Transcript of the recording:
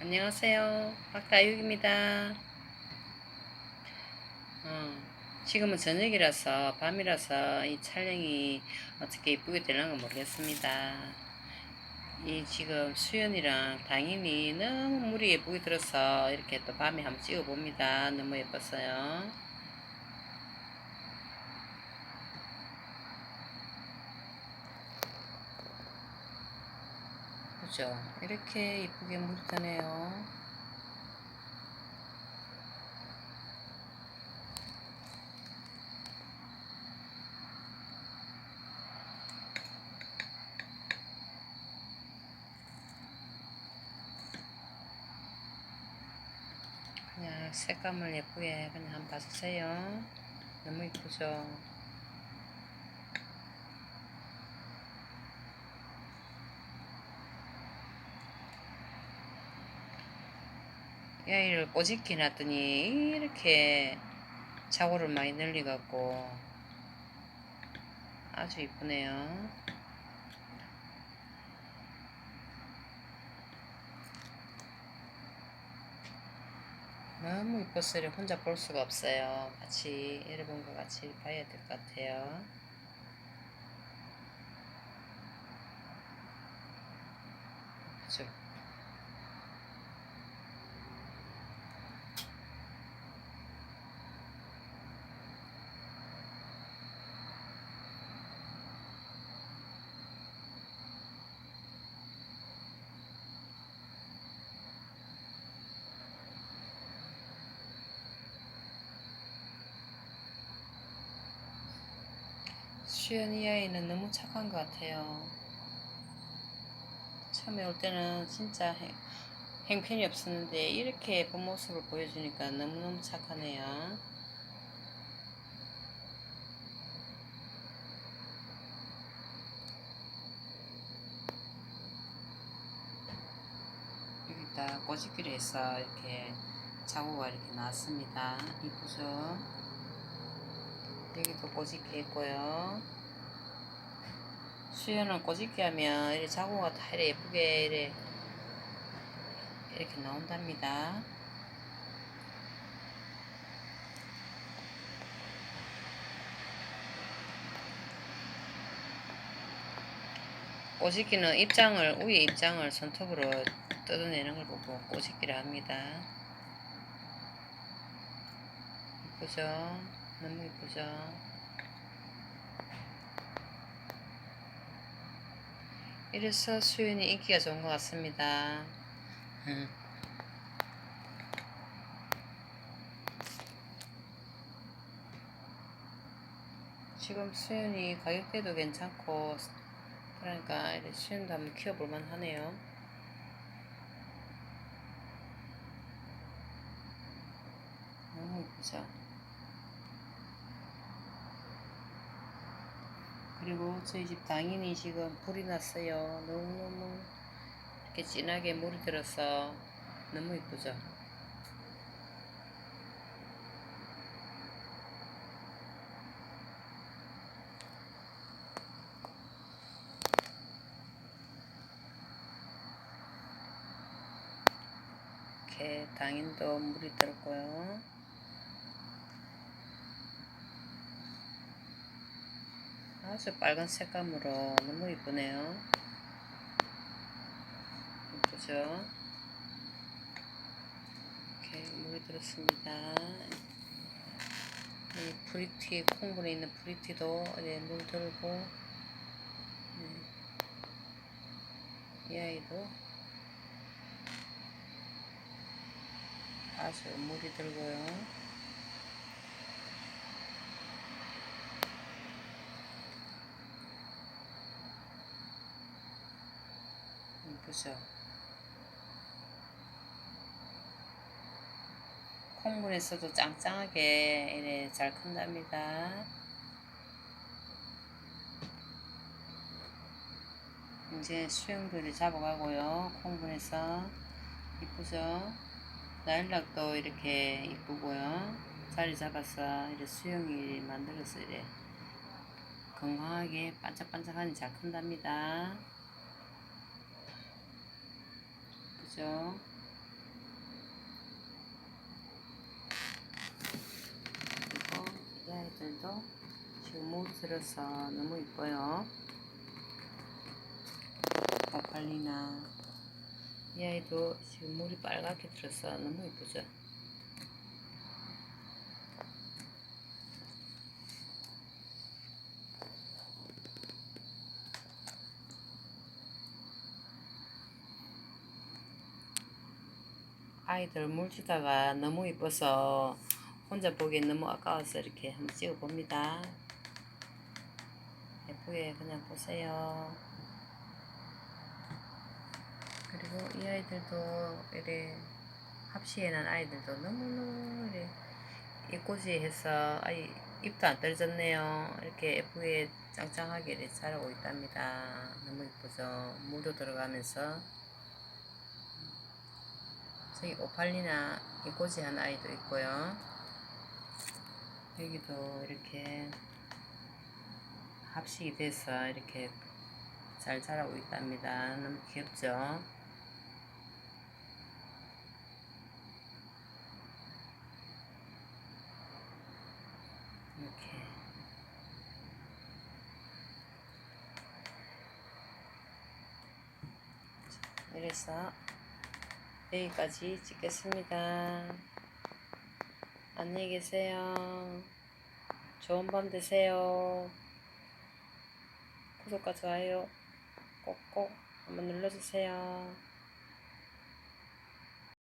안녕하세요. 박다육입니다. 어, 지금은 저녁이라서 밤이라서 이 촬영이 어떻게 이쁘게 되려나 모르겠습니다. 이 지금 수연이랑 당연히 너무 물이 예쁘게 들어서 이렇게 또 밤에 한번 찍어봅니다. 너무 예뻤어요. 그죠? 이렇게 이쁘게 드네요. 그냥 색감을 예쁘게 그냥 한번 봐주세요. 너무 이쁘죠? 이 아이를 꼬집기 놨더니 이렇게 자고를 많이 늘려갖고 아주 이쁘네요. 너무 이뻤어요. 혼자 볼 수가 없어요. 같이 여러분과 같이 봐야 될 것 같아요. 그죠? 수연이 아이는 너무 착한 것 같아요. 처음에 올 때는 진짜 행, 행편이 없었는데 이렇게 예쁜 모습을 보여주니까 너무너무 착하네요. 여기다 꼬집기로 해서 이렇게 자구가 이렇게 나왔습니다. 이쁘죠? 여기도 꼬집기 있고요. 수연은 꼬집기 하면 이렇게 자구가 다 이렇게 예쁘게 이렇게, 이렇게 나온답니다. 꼬집기는 입장을 위에 입장을 손톱으로 뜯어내는 걸 보고 꼬집기를 합니다. 이쁘죠? 너무 이쁘죠? 이래서 수윤이 인기가 좋은 것 같습니다. 음. 지금 수윤이 가격대도 괜찮고 그러니까 이제 수윤도 한번 키워볼만 하네요. 너무 이쁘죠? 그리고 저희 집 당연히 지금 불이 났어요. 너무너무 이렇게 진하게 물이 들어서 너무 이쁘죠? 이렇게 당인도 물이 들었고요. 아주 빨간 색감으로 너무 이쁘네요. 이쁘죠? 이렇게 물이 들었습니다. 이 브리티, 콩분에 있는 브리티도 이제 물 들고, 네. 이 아이도 아주 물이 들고요. 이쁘죠? 콩물에서도 짱짱하게 이래 잘 큰답니다. 이제 수영들을 잡아가고요. 콩분에서 이쁘죠? 나일락도 이렇게 이쁘고요. 자리 잡아서 이렇게 수영이 만들어서 이래 건강하게 반짝반짝하니 잘 큰답니다. 있죠. 그리고 이 아이들도 지금 못들어서 너무 이뻐요. 아, 나팔리나 이 아이도 지금 물이 빨갛게 들어서 너무 이쁘죠. 아이들 물 주다가 너무 이뻐서 혼자 보기엔 너무 아까워서 이렇게 한번 찍어 봅니다. 예쁘게 그냥 보세요. 그리고 이 아이들도 이래 합시에 난 아이들도 너무너무 이래 이꼬지 해서 아이 입도 안 떨어졌네요. 이렇게 예쁘게 짱짱하게 이렇게 자라고 있답니다. 너무 이쁘죠. 물도 들어가면서 저기 오팔리나 이꼬지 한 아이도 있고요. 여기도 이렇게 합식이 돼서 이렇게 잘 자라고 있답니다. 너무 귀엽죠? 이렇게 이래서 여기까지 찍겠습니다. 안녕히 계세요. 좋은 밤 되세요. 구독과 좋아요 꼭꼭 한번 눌러주세요.